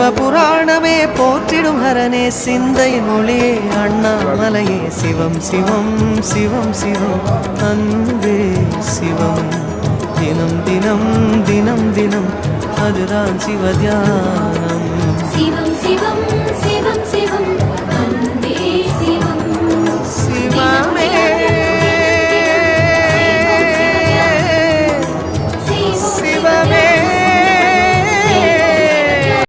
சிவபுராணமே போற்றிடும் ஹரனே சிந்தையின் மொழியே அண்ணாமலையே. சிவம் சிவம் சிவம் சிவம் அன்பே சிவம். தினம் தினம் தினம் தினம் அதுதான் சிவதியானம் சிவம் சிவம் சிவம் சிவம்